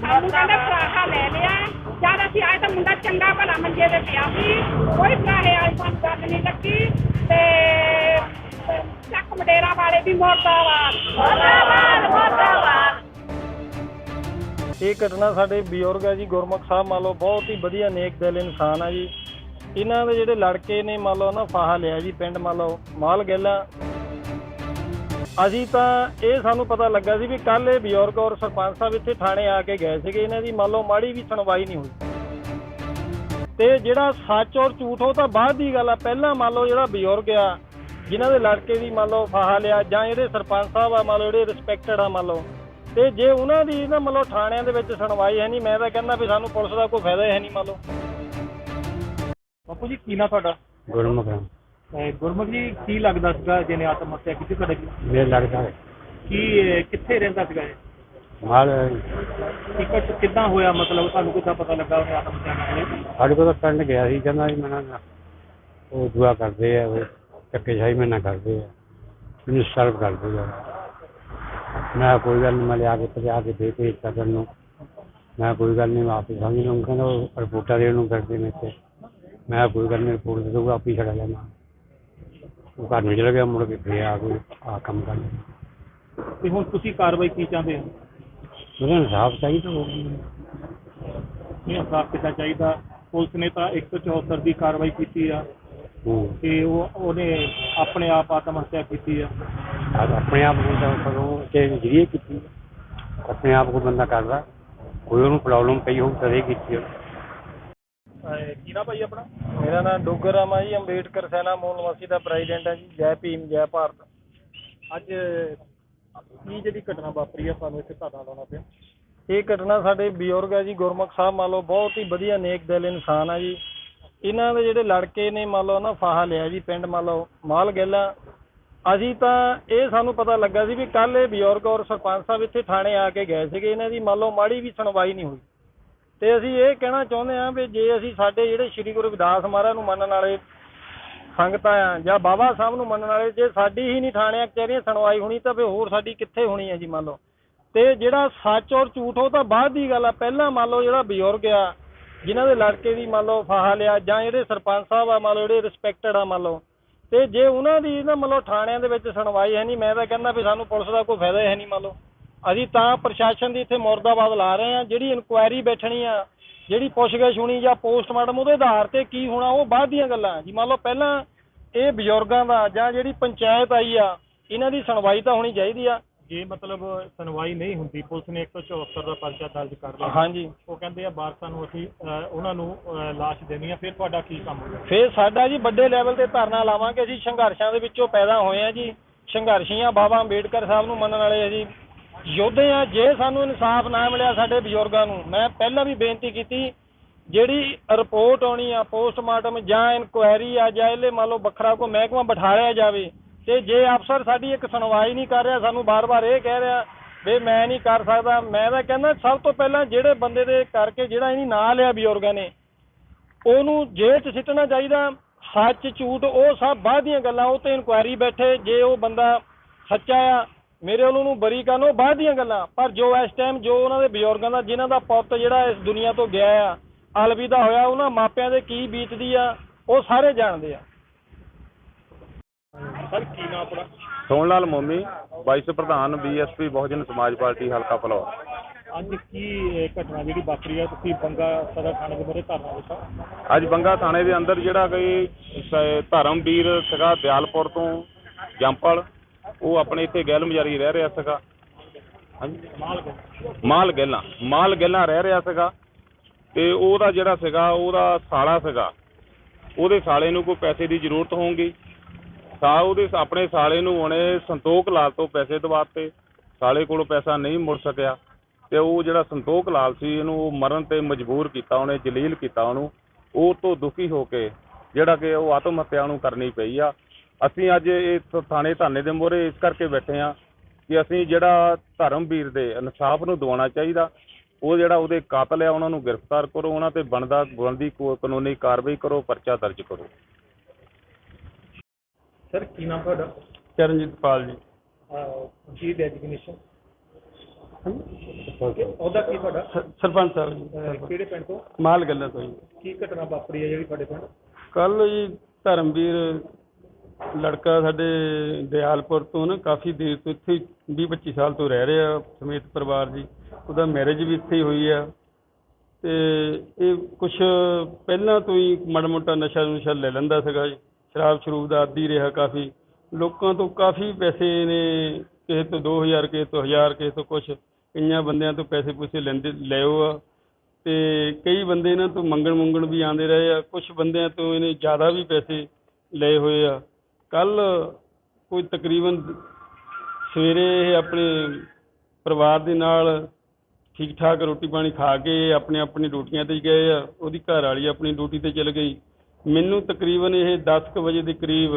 ਸਾਨੂੰ ਕਹਿੰਦੇ ਫਰਾਹਾ ਲੈ ਲਿਆ। ਜਦ ਅਸੀਂ ਆਏ ਤਾਂ ਮੁੰਡਾ ਚੰਗਾ ਭਲਾ ਮੰਜੇ ਤੇ ਪਿਆ ਸੀ। ਕੋਈ ਫਰਾਹੇ ਵਾਲੀ ਸਾਨੂੰ ਗੱਲ ਨਹੀਂ ਲੱਗੀ। ਤੇ ਚੱਕ ਮਡੇਰਾ ਵਾਲੇ ਵੀ ਮੁਰਦਾਬਾਦ। ਮੁਰਦਾਬਾਦ ਮੁਰਦਾਬਾਦ। ਇਹ ਘਟਨਾ ਸਾਡੇ ਬਜ਼ੁਰਗ ਹੈ ਜੀ, ਗੁਰਮੁਖ ਸਾਹਿਬ। ਮੰਨ ਲਓ ਬਹੁਤ ਹੀ ਵਧੀਆ ਨੇਕ ਦਿਲ ਇਨਸਾਨ ਆ ਜੀ। ਇਹਨਾਂ ਦੇ ਜਿਹੜੇ ਲੜਕੇ ਨੇ, ਮੰਨ ਲਓ ਨਾ, ਫਾਹਾ ਲਿਆ ਜੀ ਪਿੰਡ, ਮੰਨ ਲਓ। ਮਾਲ ਗੈਲਾ ਅਸੀਂ ਤਾਂ ਇਹ ਸਾਨੂੰ ਪਤਾ ਲੱਗਾ ਸੀ ਵੀ ਕੱਲ ਇਹ ਬਜ਼ੁਰਗ ਔਰ ਸਰਪੰਚ ਸਾਹਿਬ ਇੱਥੇ ਥਾਣੇ ਆ ਕੇ ਗਏ ਸੀਗੇ ਇਹਨਾਂ ਦੀ ਮੰਨ ਲਓ ਮਾੜੀ ਵੀ ਸੁਣਵਾਈ ਨਹੀਂ ਹੋਈ। ਤੇ ਜਿਹੜਾ ਸੱਚ ਔਰ ਝੂਠ ਉਹ ਤਾਂ ਬਾਅਦ ਦੀ ਗੱਲ ਆ ਪਹਿਲਾਂ ਮੰਨ ਲਓ ਜਿਹੜਾ ਬਜ਼ੁਰਗ ਆ ਜਿਨ੍ਹਾਂ ਦੇ ਲੜਕੇ ਦੀ ਮੰਨ ਲਓ ਫਾਹਾ ਲਿਆ ਜਾਂ ਇਹਦੇ ਸਰਪੰਚ ਸਾਹਿਬ ਆ ਮੰਨ ਲਓ ਜਿਹੜੇ ਰਿਸਪੈਕਟਡ ਆ ਮੰਨ ਲਓ ਤੇ ਜੇ ਉਹਨਾਂ ਦੀ ਨਾ ਮੰਨ ਲਓ ਥਾਣਿਆਂ ਦੇ ਵਿੱਚ ਸੁਣਵਾਈ ਹੈ ਨਹੀਂ ਮੈਂ ਤਾਂ ਕਹਿੰਦਾ ਵੀ ਸਾਨੂੰ ਪੁਲਿਸ ਦਾ ਕੋਈ ਫਾਇਦਾ ਹੈ ਨਹੀਂ ਮੰਨ ਲਓ। ਬਾਪੂ ਜੀ ਕੀ ਨਾ ਤੁਹਾਡਾ? ਗੁਰਮੁਖ ਗੁਰਮੁਖ ਜੀ ਕੀ ਲੱਗਦਾ ਸੀਗਾ ਜਿਹਨੇ ਆਤਮ ਹੱਤਿਆ ਕੀਤੀ ਤੁਹਾਡੇ ਮੇਰਾ ਲੜਕਾ ਹੈ। ਕੀ ਕਿੱਥੇ ਰਹਿੰਦਾ ਸੀਗਾ ਇਹ? ਮਾਲ ਕੀ ਕੁਛ ਕਿੱਦਾਂ ਹੋਇਆ? ਮਤਲਬ ਤੁਹਾਨੂੰ ਕਿੱਦਾਂ ਪਤਾ ਲੱਗਾ ਉਹਨੇ ਆਤਮ ਹੱਤਿਆ ਕੀਤੀ ਸਾਡੇ ਕੋਲ ਤਾਂ ਪਿੰਡ ਗਿਆ ਸੀ ਕਹਿੰਦਾ ਜੀ ਮੈਂ ਨਾ ਉਹ ਦੁਆ ਕਰਦੇ ਆ ਉਹ ਚੱਕੇ ਸ਼ਾਹੀ ਮੈਂ ਨਾ ਕਰਦੇ ਆ ਮੈਨੂੰ ਸਰਵ ਕਰਦੇ ਆ। ਮੈਂ ਕੋਈ ਗੱਲ ਨਹੀਂ ਮੈਂ ਲਿਆ ਕੇ ਪਜਾ ਕੇ ਦੇ ਕੇ ਕਰਨ ਨੂੰ ਮੈਂ ਕੋਈ ਗੱਲ ਨਹੀਂ ਆਪੇ ਸਮਝ ਲਊਂਗਾ ਕਹਿੰਦਾ ਰਿਪੋਰਟਾਂ ਦੇਣ ਨੂੰ ਕਰਦੇ ਨੇ ਮੈਂ ਕੋਈ ਗੱਲ ਨਹੀਂ ਰਿਪੋਰਟ ਦੇ ਦਊਗਾ ਆਪੇ ਛੜਾ ਲੈਣਾ ਉਹ ਘਰ ਨੂੰ ਚਲਾ ਗਿਆ ਮੁੜ ਕੇ ਫੇਰ ਆ ਕੋਈ ਆ ਕੰਮ ਕਰ ਤੇ ਹੁਣ ਤੁਸੀਂ ਕਾਰਵਾਈ ਕੀ ਚਾਹੁੰਦੇ ਹੋ? ਉਹਦਾ ਇਨਸਾਫ ਚਾਹੀਦਾ ਹੋਊਗਾ ਇਹ ਇਨਸਾਫ ਕਿੱਦਾਂ ਚਾਹੀਦਾ? ਪੁਲਿਸ ਨੇ ਤਾਂ 174 ਦੀ ਕਾਰਵਾਈ ਕੀਤੀ ਆ। ਹੂੰ। ਤੇ ਉਹ ਉਹਨੇ ਆਪਣੇ ਆਪ ਆਤਮ ਹੱਤਿਆ ਕੀਤੀ ਆ। ਆਪਣੇ ਆਪ ਨੂੰ ਤਾਂ ਕਰੋ ਕਿ ਜਿਹੜੀ ਕੀਤੀ ਆਪਣੇ ਆਪ ਕੋਈ ਬੰਦਾ ਕਰਦਾ ਕੋਈ ਉਹਨੂੰ ਪ੍ਰੋਬਲਮ ਪਈ ਹੋਊ ਤਦੇ ਕੀਤੀ ਹੋਊ। ਕੀ ਨਾ ਭਾਈ ਆਪਣਾ? ਮੇਰਾ ਨਾਮ ਡੋਗਰ ਰਾਮਾ ਜੀ ਅੰਬੇਡਕਰ ਸੈਨਾ, ਮੂਲ ਨਿਵਾਸੀ ਦਾ ਪ੍ਰੈਜ਼ੀਡੈਂਟ ਹੈ ਜੀ। ਜੈ ਭੀਮ, ਜੈ ਭਾਰਤ। ਅੱਜ ਕੀ ਜਿਹੜੀ ਘਟਨਾ ਵਾਪਰੀ ਆ ਤੁਹਾਨੂੰ ਇੱਥੇ ਧਰਨਾ ਲਾਉਣਾ ਪਿਆ? ਇਹ ਘਟਨਾ ਸਾਡੇ ਬਜ਼ੁਰਗ ਹੈ ਜੀ, ਗੁਰਮੁਖ ਸਾਹਿਬ, ਮੰਨ ਲਓ ਬਹੁਤ ਹੀ ਵਧੀਆ ਨੇਕ ਦਿਲ ਇਨਸਾਨ ਆ ਜੀ। ਇਹਨਾਂ ਦੇ ਜਿਹੜੇ ਲੜਕੇ ਨੇ, ਮੰਨ ਲਓ ਨਾ, ਫਾਹਾ ਲਿਆ ਜੀ ਪਿੰਡ, ਮੰਨ ਲਓ, ਮਾਲ ਗੈਲਾ ਅਸੀਂ ਤਾਂ ਇਹ ਸਾਨੂੰ ਪਤਾ ਲੱਗਾ ਸੀ ਵੀ ਕੱਲ ਇਹ ਬਜ਼ੁਰਗ ਔਰ ਸਰਪੰਚ ਸਾਹਿਬ ਇੱਥੇ ਥਾਣੇ ਆ ਕੇ ਗਏ ਸੀਗੇ। ਇਹਨਾਂ ਦੀ ਮੰਨ ਲਓ ਮਾੜੀ ਵੀ ਸੁਣਵਾਈ ਨਹੀਂ ਹੋਈ। ਤੇ ਅਸੀਂ ਇਹ ਕਹਿਣਾ ਚਾਹੁੰਦੇ ਹਾਂ ਵੀ ਜੇ ਅਸੀਂ ਸਾਡੇ ਜਿਹੜੇ ਸ੍ਰੀ ਗੁਰੂ ਰਵਿਦਾਸ ਮਹਾਰਾਜ ਨੂੰ ਮੰਨਣ ਵਾਲੇ ਸੰਗਤਾਂ ਆ ਜਾਂ ਬਾਬਾ ਸਾਹਿਬ ਨੂੰ ਮੰਨਣ ਵਾਲੇ, ਜੇ ਸਾਡੀ ਹੀ ਨਹੀਂ ਥਾਣਿਆਂ ਕਚਹਿਰੀਆਂ ਸੁਣਵਾਈ ਹੋਣੀ ਤਾਂ ਫਿਰ ਹੋਰ ਸਾਡੀ ਕਿੱਥੇ ਹੋਣੀ ਹੈ ਜੀ ਮੰਨ ਲਓ। ਤੇ ਜਿਹੜਾ ਸੱਚ ਔਰ ਝੂਠ ਉਹ ਤਾਂ ਬਾਅਦ ਦੀ ਗੱਲ ਆ, ਪਹਿਲਾਂ ਮੰਨ ਲਓ ਜਿਹੜਾ ਬਜ਼ੁਰਗ ਆ, ਜਿਨ੍ਹਾਂ ਦੇ ਲੜਕੇ ਦੀ ਮੰਨ ਲਓ ਫਾਹਾ ਲਿਆ ਜਾਂ ਜਿਹੜੇ ਸਰਪੰਚ ਸਾਹਿਬ ਆ, ਮੰਨ ਲਓ ਜਿਹੜੇ ਰਿਸਪੈਕਟਡ ਆ ਮੰਨ ਲਓ, ਤੇ ਜੇ ਉਹਨਾਂ ਦੀ ਨਾ ਮੰਨ ਲਓ ਥਾਣਿਆਂ ਦੇ ਵਿੱਚ ਸੁਣਵਾਈ ਹੈ ਨਹੀਂ, ਮੈਂ ਤਾਂ ਕਹਿੰਦਾ ਵੀ ਸਾਨੂੰ ਪੁਲਿਸ ਦਾ ਕੋਈ ਫਾਇਦਾ ਹੈ ਨਹੀਂ ਮੰਨ ਲਓ। ਅਸੀਂ ਤਾਂ ਪ੍ਰਸ਼ਾਸਨ ਦੀ ਇੱਥੇ ਮੁਰਦਾਬਾਦ ਲਾ ਰਹੇ ਹਾਂ। ਜਿਹੜੀ ਇਨਕੁਆਇਰੀ ਬੈਠਣੀ ਆ ਜਿਹੜੀ ਪੁੱਛਗਿੱਛ ਹੋਣੀ ਜਾਂ ਪੋਸਟਮਾਰਟਮ ਉਹਦੇ ਆਧਾਰ ਤੇ ਕੀ ਹੋਣਾ ਉਹ ਬਾਅਦ ਦੀਆਂ ਗੱਲਾਂ ਜੀ ਮੰਨ ਲਓ ਪਹਿਲਾਂ ਇਹ ਬਜ਼ੁਰਗਾਂ ਦਾ ਜਾਂ ਜਿਹੜੀ ਪੰਚਾਇਤ ਆਈ ਆ ਇਹਨਾਂ ਦੀ ਸੁਣਵਾਈ ਤਾਂ ਹੋਣੀ ਚਾਹੀਦੀ ਆ। ਜੇ ਮਤਲਬ ਸੁਣਵਾਈ ਨਹੀਂ ਹੁੰਦੀ ਪੁਲਿਸ ਨੇ 174 ਦਾ ਪਰਚਾ ਦਰਜ ਕਰ ਲਿਆ। ਹਾਂਜੀ। ਉਹ ਕਹਿੰਦੇ ਆ ਵਾਰਸਾਂ ਨੂੰ ਅਸੀਂ ਅਹ, ਉਹਨਾਂ ਨੂੰ ਅਹ, ਲਾਸ਼ ਦੇਣੀ ਆ ਫਿਰ ਤੁਹਾਡਾ ਕੀ ਕੰਮ ਹੋਊਗਾ? ਫੇਰ ਸਾਡਾ ਜੀ ਵੱਡੇ ਲੈਵਲ ਤੇ ਧਰਨਾ ਲਾਵਾਂਗੇ। ਅਸੀਂ ਸੰਘਰਸ਼ਾਂ ਦੇ ਵਿੱਚੋਂ ਪੈਦਾ ਹੋਏ ਆ ਜੀ। ਸੰਘਰਸ਼ੀਆਂ ਬਾਬਾ ਅੰਬੇਡਕਰ ਸਾਹਿਬ ਨੂੰ ਮੰਨਣ ਵਾਲੇ ਅਸੀਂ ਯੋਧੇ ਆ, ਜੇ ਸਾਨੂੰ ਇਨਸਾਫ ਨਾ ਮਿਲਿਆ ਸਾਡੇ ਬਜ਼ੁਰਗਾਂ ਨੂੰ, ਮੈਂ ਪਹਿਲਾਂ ਵੀ ਬੇਨਤੀ ਕੀਤੀ, ਜਿਹੜੀ ਰਿਪੋਰਟ ਆਉਣੀ ਆ, ਪੋਸਟਮਾਰਟਮ ਜਾਂ ਇਨਕੁਆਇਰੀ ਆ, ਜਾਂ ਇਹਲੇ ਮੰਨ ਲਓ ਵੱਖਰਾ ਕੋਈ ਮਹਿਕਮਾ ਬਿਠਾਇਆ ਜਾਵੇ, ਤੇ ਜੇ ਅਫਸਰ ਸਾਡੀ ਇੱਕ ਸੁਣਵਾਈ ਨਹੀਂ ਕਰ ਰਿਹਾ, ਸਾਨੂੰ ਬਾਰ-ਬਾਰ ਇਹ ਕਹਿ ਰਿਹਾ ਵੀ ਮੈਂ ਨਹੀਂ ਕਰ ਸਕਦਾ, ਮੈਂ ਤਾਂ ਕਹਿੰਦਾ ਸਭ ਤੋਂ ਪਹਿਲਾਂ ਜਿਹੜੇ ਬੰਦੇ ਦੇ ਕਰਕੇ ਜਿਹੜਾ ਇਹਨੀ ਨਾਂ ਲਿਆ ਬਜ਼ੁਰਗਾਂ ਨੇ, ਉਹਨੂੰ ਜੇਲ੍ਹ 'ਚ ਸਿੱਟਣਾ ਚਾਹੀਦਾ, ਸੱਚ, ਝੂਠ, ਉਹ ਸਭ ਬਾਅਦ ਦੀਆਂ ਗੱਲਾਂ, ਉਹ ਤੇ ਇਨਕੁਆਇਰੀ ਬੈਠੇ, ਜੇ ਉਹ ਬੰਦਾ ਸੱਚਾ ਆ ਮੇਰੇ ਵੱਲੋਂ ਉਹਨੂੰ ਬਰੀ ਕਰਨ ਉਹ ਬਾਅਦ ਦੀਆਂ ਗੱਲਾਂ। ਪਰ ਜੋ ਇਸ ਟਾਈਮ ਜੋ ਉਹਨਾਂ ਦੇ ਬਜ਼ੁਰਗਾਂ ਦਾ ਜਿਨ੍ਹਾਂ ਦਾ ਪੁੱਤ ਜਿਹੜਾ ਇਸ ਦੁਨੀਆ ਤੋਂ ਗਿਆ ਆ ਅਲਵਿਦਾ ਹੋਇਆ ਉਹਨਾਂ ਮਾਪਿਆਂ ਦੇ ਕੀ ਬੀਤਦੀ ਆ ਉਹ ਸਾਰੇ ਜਾਣਦੇ ਆ। ਸਰ ਕੀ ਨਾਮ ਆਪਣਾ? ਸੋਹਣ ਲਾਲ ਮੋਮੀ ਵਾਈਸ ਪ੍ਰਧਾਨ ਬੀਐਸਪੀ ਬਹੁਜਨ ਸਮਾਜ ਪਾਰਟੀ ਹਲਕਾ ਫਲੌਰ ਅੱਜ ਕੀ ਘਟਨਾ ਜਿਹੜੀ ਵਾਪਰੀ ਆ ਤੁਸੀਂ ਬੰਗਾ ਸਦਰ ਥਾਣੇ ਦੇ ਮੂਹਰੇ ਧਰਨਾ ਦਿੱਤਾ? ਅੱਜ ਬੰਗਾ ਥਾਣੇ ਦੇ ਅੰਦਰ ਜਿਹੜਾ ਕੋਈ ਧਰਮਵੀਰ ਸੀਗਾ ਦਿਆਲਪੁਰ ਤੋਂ ਜੰਪਲ ਉਹ ਆਪਣੇ ਇੱਥੇ ਗੈਲ ਮਜਾਰੀ ਰਹਿ ਰਿਹਾ ਸੀਗਾ। ਹਾਂਜੀ। ਮਾਲ ਗਏ ਮਾਲ ਗੈਲਾਂ। ਮਾਲ ਗੈਲਾਂ ਰਹਿ ਰਿਹਾ ਸੀਗਾ। ਤੇ ਉਹਦਾ ਜਿਹੜਾ ਸੀਗਾ, ਉਹਦਾ ਸਾਲਾ ਸੀਗਾ। ਉਹਦੇ ਸਾਲੇ ਨੂੰ ਕੋਈ ਪੈਸੇ ਦੀ ਜ਼ਰੂਰਤ ਹੋਊਗੀ। ਸਾ ਉਹਦੇ ਆਪਣੇ ਸਾਲੇ ਨੂੰ ਉਹਨੇ ਸੰਤੋਖ ਲਾਲ ਤੋਂ ਪੈਸੇ ਦਵਾਤੇ। ਸਾਲੇ ਕੋਲੋਂ ਪੈਸਾ ਨਹੀਂ ਮੁੜ ਸਕਿਆ। ਤੇ ਉਹ ਜਿਹੜਾ ਸੰਤੋਖ ਲਾਲ ਸੀ, ਇਹਨੂੰ ਉਹ ਮਰਨ ਤੇ ਮਜਬੂਰ ਕੀਤਾ, ਉਹਨੇ ਜਲੀਲ ਕੀਤਾ ਉਹਨੂੰ। ਉਹ ਤੋਂ ਦੁਖੀ ਹੋ ਕੇ, ਜਿਹੜਾ ਕਿ ਉਹ ਆਤਮ ਹੱਤਿਆ ਨੂੰ ਕਰਨੀ ਪਈ ਆ। ਅਸੀਂ ਅੱਜ ਇਸ ਥਾਣੇ ਧਾਨੇ ਦੇ ਮੋਹਰੇ ਇਸ ਕਰਕੇ ਬੈਠੇ ਆ ਕਿ ਅਸੀਂ ਜਿਹੜਾ ਧਰਮਵੀਰ ਦੇ ਇਨਸਾਫ ਨੂੰ ਦਿਵਾਉਣਾ ਚਾਹੀਦਾ ਉਹ ਜਿਹੜਾ ਉਹਦੇ ਕਾਤਲ ਆ ਉਹਨਾਂ ਨੂੰ ਗ੍ਰਿਫਤਾਰ ਕਰੋ ਉਹਨਾਂ ਤੇ ਬਣਦਾ ਬਣਦੀ ਕੋ- ਕਾਨੂੰਨੀ ਕਾਰਵਾਈ ਕਰੋ ਪਰਚਾ ਦਰਜ ਕਰੋ। ਸਰ ਕੀ ਨਾਮ ਤੁਹਾਡਾ? ਚਰਨਜੀਤ ਪਾਲ ਜੀ। ਜੀ ਡੈਜਿਗਨੇਸ਼ਨ ਉਹਦਾ ਕੀ ਤੁਹਾਡਾ? ਸਰਪੰਚ ਸਾਹਿਬ ਜੀ ਕਿਹੜੇ ਪਿੰਡ ਤੋਂ? ਮਾਲ ਗੱਲਾਂ ਤੋਂ ਜੀ। ਕੀ ਘਟਨਾ ਵਾਪਰੀ ਹੈ ਜਿਹੜੀ ਤੁਹਾਡੇ ਪਿੰਡ? ਕੱਲ ਜੀ ਧਰਮਵੀਰ ਲੜਕਾ ਸਾਡੇ ਦਿਆਲਪੁਰ ਤੋਂ ਨਾ ਕਾਫੀ ਦੇਰ ਤੋਂ ਇੱਥੇ 20 25 ਸਾਲ ਤੋਂ ਰਹਿ ਰਿਹਾ ਸਮੇਤ ਪਰਿਵਾਰ ਜੀ। ਉਹਦਾ ਮੈਰਿਜ ਵੀ ਇੱਥੇ ਹੀ ਹੋਈ ਆ। ਤੇ ਇਹ ਕੁਝ ਪਹਿਲਾਂ ਤੋਂ ਹੀ ਮਾੜਾ ਮੋਟਾ ਨਸ਼ਾ ਨੁਸ਼ਾ ਲੈ ਲੈਂਦਾ ਸੀਗਾ ਜੀ। ਸ਼ਰਾਬ ਸ਼ਰੂਬ ਦਾ ਆਦੀ ਰਿਹਾ ਕਾਫੀ। ਲੋਕਾਂ ਤੋਂ ਕਾਫੀ ਪੈਸੇ ਨੇ, ਕਿਸੇ ਤੋਂ 2000 ਕਿਸੇ ਤੋਂ 1000 ਕਿਸੇ ਤੋਂ ਕੁਝ ਕਈਆਂ ਬੰਦਿਆਂ ਤੋਂ ਪੈਸੇ ਪੂਸੇ ਲੈਂਦੇ ਲਿਓ ਆ। ਤੇ ਕਈ ਬੰਦੇ ਇਹਨਾਂ ਤੋਂ ਮੰਗਣ ਮੰਗਣ ਵੀ ਆਉਂਦੇ ਰਹੇ ਆ। ਕੁਝ ਬੰਦਿਆਂ ਤੋਂ ਇਹਨੇ ਜ਼ਿਆਦਾ ਵੀ ਪੈਸੇ ਲਏ ਹੋਏ ਆ। ਕੱਲ ਕੋਈ ਤਕਰੀਬਨ ਸਵੇਰੇ ਇਹ ਆਪਣੇ ਪਰਿਵਾਰ ਦੇ ਨਾਲ ਠੀਕ ਠਾਕ ਰੋਟੀ ਪਾਣੀ ਖਾ ਕੇ ਆਪਣੇ ਆਪਣੀ ਡਿਊਟੀਆਂ ਤੇ ਗਏ ਆ, ਉਹਦੀ ਘਰ ਵਾਲੀ ਆਪਣੀ ਡਿਊਟੀ ਤੇ ਚਲ ਗਈ। ਮੈਨੂੰ ਤਕਰੀਬਨ ਇਹ 10 ਕੁ ਵਜੇ ਦੇ ਕਰੀਬ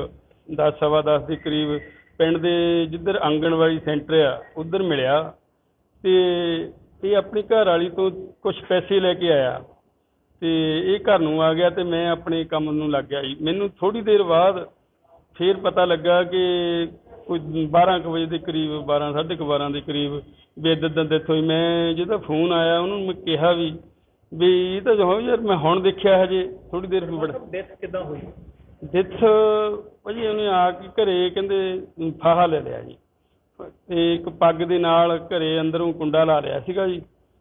10 ਸਵਾ 10 ਦੇ ਕਰੀਬ ਪਿੰਡ ਦੇ ਜਿੱਧਰ ਆਂਗਣਵਾੜੀ ਸੈਂਟਰ ਆ, ਉਧਰ ਮਿਲਿਆ ਤੇ ਇਹ ਆਪਣੀ ਘਰ ਵਾਲੀ ਤੋਂ ਕੁਝ ਪੈਸੇ ਲੈ ਕੇ ਆਇਆ। ਤੇ ਇਹ ਘਰ ਨੂੰ ਆ ਗਿਆ ਤੇ ਮੈਂ ਆਪਣੇ ਕੰਮ ਨੂੰ ਲੱਗ ਗਿਆ ਜੀ। ਮੈਨੂੰ ਥੋੜੀ ਦੇਰ ਬਾਅਦ ਫੇਰ ਪਤਾ ਲੱਗਾ ਕਿ ਕੋਈ 12 ਕੁ ਵਜੇ ਦੇ ਕਰੀਬ 12 ਸਾਢੇ ਕੁ 12 ਦੇ ਕਰੀਬ ਵੀ ਇੱਦਾਂ ਡੈਥ ਹੋਈ ਮੈਂ ਜਿਹਦਾ ਫੋਨ ਆਇਆ ਉਹਨੂੰ ਮੈਂ ਕਿਹਾ ਵੀ ਵੀ ਇਹ ਤਾਂ ਜੋ ਯਾਰ ਮੈਂ ਹੁਣ ਦੇਖਿਆ ਹਜੇ ਥੋੜੀ ਦੇਰ ਬੜ। ਡੈਥ ਕਿੱਦਾਂ ਹੋਈ? ਡੈਥ ਭਾਜੀ ਉਹਨੇ ਆ ਕੇ ਘਰੇ ਕਹਿੰਦੇ ਫਾਹਾ ਲੈ ਲਿਆ ਜੀ। ਤੇ ਇੱਕ ਪੱਗ ਦੇ ਨਾਲ ਘਰੇ ਅੰਦਰੋਂ ਕੁੰਡਾ ਲਾ ਲਿਆ ਸੀਗਾ ਜੀ।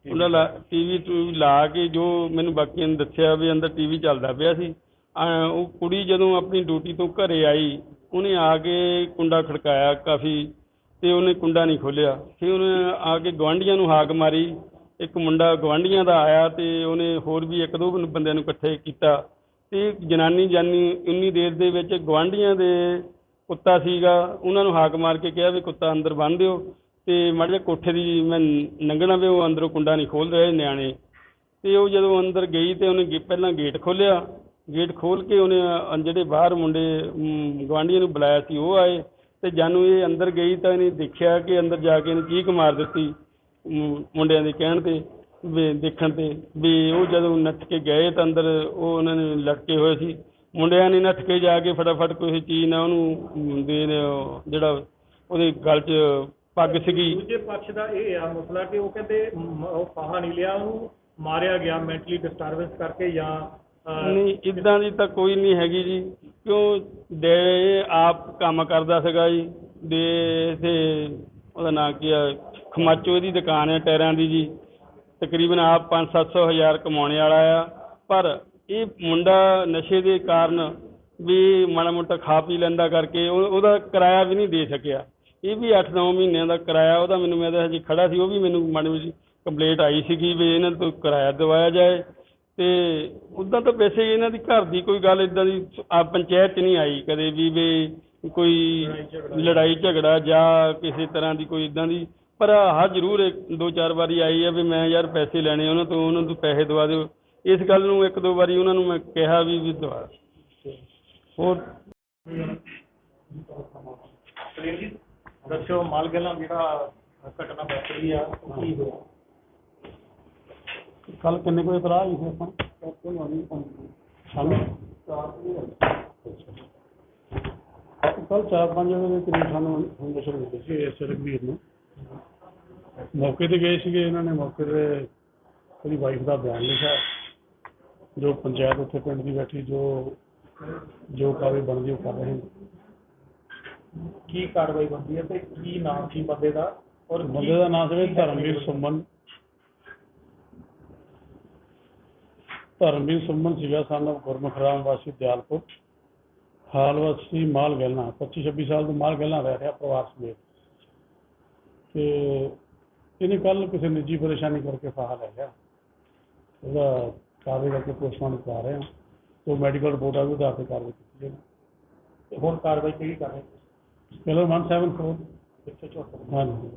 ਕੁੰਡਾ ਲਾ ਟੀਵੀ ਟੂ ਲਾ ਕੇ ਜੋ ਮੈਨੂੰ ਬਾਕੀਆਂ ਨੇ ਦੱਸਿਆ ਵੀ ਅੰਦਰ ਟੀਵੀ ਚੱਲਦਾ ਪਿਆ ਸੀ। ਉਹ ਕੁੜੀ ਜਦੋਂ ਆਪਣੀ ਡਿਊਟੀ ਤੋਂ ਘਰੇ ਆਈ, ਉਹਨੇ ਆ ਕੇ ਕੁੰਡਾ ਖੜਕਾਇਆ ਕਾਫੀ ਤੇ ਉਹਨੇ ਕੁੰਡਾ ਨਹੀਂ ਖੋਲਿਆ ਫਿਰ ਉਹਨੇ ਆ ਕੇ ਗਵਾਂਢੀਆਂ ਨੂੰ ਹਾਕ ਮਾਰੀ। ਇੱਕ ਮੁੰਡਾ ਗਵਾਂਢੀਆਂ ਦਾ ਆਇਆ ਤੇ ਉਹਨੇ ਹੋਰ ਵੀ ਇੱਕ ਦੋ ਬੰਦਿਆਂ ਨੂੰ ਇਕੱਠੇ ਕੀਤਾ। ਤੇ ਜਨਾਨੀ ਜਾਨੀ ਉਨੀ ਦੇਰ ਦੇ ਵਿੱਚ ਗਵਾਂਢੀਆਂ ਦੇ ਕੁੱਤਾ ਸੀਗਾ, ਉਹਨਾਂ ਨੂੰ ਹਾਕ ਮਾਰ ਕੇ ਕਿਹਾ ਵੀ ਕੁੱਤਾ ਅੰਦਰ ਬੰਨ੍ਹ ਦਿਓ ਤੇ ਮਾੜੇ ਜਿਹਾ ਕੋਠੇ ਦੀ ਮੈਂ ਲੰਘਣਾ ਵੀ ਉਹ ਅੰਦਰੋਂ ਕੁੰਡਾ ਨਹੀਂ ਖੋਲ ਰਹੇ ਨਿਆਣੇ। ਤੇ ਉਹ ਜਦੋਂ ਅੰਦਰ ਗਈ ਤੇ ਉਹਨੇ ਗੇ- ਪਹਿਲਾਂ ਗੇਟ ਖੋਲ੍ਹਿਆ। ਗੇਟ ਖੋਲ ਕੇ ਉਹਨੇ ਅ, ਜਿਹੜੇ ਬਾਹਰ ਮੁੰਡੇ ਅਮ, ਨੂੰ ਬੁਲਾਇਆ ਸੀ ਉਹ ਆਏ ਤੇ ਜਾਨੂੰ ਇਹ ਅੰਦਰ ਗਈ ਤਾਂ ਇਹਨੇ ਦੇਖਿਆ ਕਿ ਅੰਦਰ ਜਾ ਕੇ ਇਹਨੇ ਚੀਕ ਮਾਰ ਦਿੱਤੀ ਅਮ, ਮੁੰਡਿਆਂ ਦੇ ਕਹਿਣ ਤੇ ਵੀ ਦੇਖਣ ਤੇ ਵੀ ਉਹ ਜਦੋਂ ਨੱਠ ਕੇ ਗਏ ਤਾਂ ਅੰਦਰ ਉਹ ਉਹਨਾਂ ਨੇ ਲਟਕੇ ਹੋਏ ਸੀ। ਮੁੰਡਿਆਂ ਨੇ ਨੱਠ ਕੇ ਜਾ ਕੇ ਫਟਾਫਟ ਕੋਈ ਚੀਜ਼ ਨਾਲ ਉਹਨੂੰ ਅਮ, ਦੇ ਨੇ ਉਹ ਜਿਹੜਾ ਉਹਦੇ ਗਲ 'ਚ ਪੱਗ ਸੀਗੀ। ਦੂਜੇ ਪੱਖ ਦਾ ਇਹ ਆ ਮਸਲਾ ਕਿ ਉਹ ਕਹਿੰਦੇ ਮ- ਉਹ ਫਾਹਾ ਨਹੀਂ ਲਿਆ ਉਹਨੂੰ ਮਾਰਿਆ ਗਿਆ ਮੈਂਟਲੀ ਡਿਸਟਰਬੈਂਸ ਕਰਕੇ ਜਾਂ ਨਹੀਂ ਇਦਾਂ ਦੀ ਤਾਂ ਕੋਈ ਨਹੀਂ ਹੈਗੀ ਜੀ। ਕਿਉਂ? ਦੇ ਆਪ ਕੰਮ ਕਰਦਾ ਸੀਗਾ ਜੀ। ਦੇ ਤੇ ਉਹਦਾ ਨਾਂ ਕੀ ਆ? ਖਮਾਚੋ ਦੀ ਦੁਕਾਨ ਹੈ ਟਾਇਰਾਂ ਦੀ ਜੀ। ਤਕਰੀਬਨ ਆਪ 5-700 ਹਜ਼ਾਰ ਕਮਾਉਣ ਵਾਲਾ ਆ। ਪਰ ਇਹ ਮੁੰਡਾ ਨਸ਼ੇ ਦੇ ਕਾਰਨ ਵੀ ਮਾੜਾ ਮੋਟਾ ਖਾ ਪੀ ਲੈਂਦਾ ਕਰਕੇ ਉਹ- ਉਹਦਾ ਕਿਰਾਇਆ ਵੀ ਨਹੀਂ ਦੇ ਸਕਿਆ। ਇਹ ਵੀ 8-9 ਮਹੀਨਿਆਂ ਦਾ ਕਿਰਾਇਆ ਉਹਦਾ ਮੈਨੂੰ ਮੈਂ ਤਾਂ ਹਜੇ ਖੜਾ ਸੀ, ਉਹ ਵੀ ਮੈਨੂੰ ਮਾੜੀ ਮੋਟੀ ਕੰਪਲੇਂਟ ਆਈ ਸੀਗੀ ਵੀ ਇਹਨਾਂ ਤੋਂ ਕਿਰਾਇਆ ਦਿਵਾਇਆ ਜਾਏ। ਤੇ ਉਦਾਂ ਤਾਂ ਵੈਸੇ ਇਹਨਾਂ ਦੀ ਘਰ ਦੀ ਕੋਈ ਗੱਲ ਇਦਾਂ ਦੀ ਆ ਪੰਚਾਇਤ 'ਚ ਨਹੀਂ ਆਈ ਕਦੇ ਵੀ ਵੀ ਕੋਈ ਲੜਾਈ ਝਗੜਾ ਜਾਂ ਕਿਸੇ ਤਰ੍ਹਾਂ ਦੀ ਕੋਈ ਇਦਾਂ ਦੀ, ਪਰ ਹਾਂ ਜ਼ਰੂਰ ਇੱਕ ਦੋ ਚਾਰ ਵਾਰੀ ਆਈ ਆ ਵੀ ਮੈਂ ਯਾਰ ਪੈਸੇ ਲੈਣੇ ਉਹਨਾਂ ਤੋਂ ਉਹਨਾਂ ਤੋਂ ਪੈਸੇ ਦਵਾ ਦਿਓ। ਇਸ ਗੱਲ ਨੂੰ ਇੱਕ ਦੋ ਵਾਰੀ ਉਹਨਾਂ ਨੂੰ ਮੈਂ ਕਿਹਾ ਵੀ ਵੀ ਦਵਾ। ਹੋਰ? ਦੱਸੋ ਮਾਲ ਗੱਲਾਂ ਜਿਹੜਾ ਘਟਨਾ ਵਾਪਰੀ ਆ, ਉਹ ਕੀ ਹੋਇਆ? ਕੱਲ ਕਿੰਨੇ ਕੋਈ ਇਤਲਾਹ ਆਈ ਸੀ ਆਪਾਂ? ਕੱਲ 4-5 ਵਜੇ। ਦੇ ਕਰੀਬ ਸਾਨੂੰ ਇਨਫੋਰਮੇਸ਼ਨ ਮਿਲੀ ਸੀ ਐਸ ਰਘਵੀਰ ਨੂੰ। ਮੌਕੇ ਤੇ ਗਏ ਸੀਗੇ ਇਹਨਾਂ ਨੇ ਮੌਕੇ ਤੇ ਉਹਦੀ ਵਾਈਫ ਦਾ ਬਿਆਨ ਲਿਖਿਆ। ਜੋ ਪੰਚਾਇਤ ਉੱਥੇ ਪਿੰਡ ਦੀ ਬੈਠੀ ਜੋ ਜੋ ਕਾਰਵਾਈ ਬਣਦੀ ਉਹ ਕਰ ਰਹੇ ਨੇ। ਕੀ ਕਾਰਵਾਈ ਬਣਦੀ ਹੈ ਤੇ ਕੀ ਨਾਮ ਸੀ ਬੰਦੇ ਦਾ? ਔਰ ਬੰਦੇ ਦਾ ਨਾਮ ਸੀ ਧਰਮਵੀਰ ਸੁਮਨ। ਧਰਮਵੀਰ ਸੁਮਨ ਸੀਗਾ ਸਾਨੂੰ ਗੁਰਮੁਖ ਰਾਮ ਵਾਸੀ ਦਿਆਲਪੁਰ। ਹਾਲ ਵਾਸੀ ਮਾਲ ਗਹਿਣਾ 25 26 ਸਾਲ ਤੋਂ ਮਾਲ ਗਹਿਣਾ ਰਹਿ ਰਿਹਾ ਪਰਿਵਾਰ ਸਮੇਤ। ਤੇ ਇਹਨੇ ਕੱਲ ਕਿਸੇ ਨਿੱਜੀ ਪਰੇਸ਼ਾਨੀ ਕਰਕੇ ਫਾਹਾ ਲੈ ਲਿਆ। ਉਹਦਾ ਕਾਰਵਾਈ ਕਰਕੇ ਪੋਸਟਮਾਰਟਮ ਕਰਾ ਰਹੇ ਹਾਂ। ਉਹ ਮੈਡੀਕਲ ਰਿਪੋਰਟ ਆ ਉਹਦੇ ਆਧਾਰ ਤੇ ਕਾਰਵਾਈ ਕੀਤੀ ਜਾਏਗੀ ਤੇ ਹੁਣ ਕਾਰਵਾਈ ਕਿਹੜੀ ਕਰ ਰਹੇ ਚਲੋ 174 174 ਹਾਂਜੀ।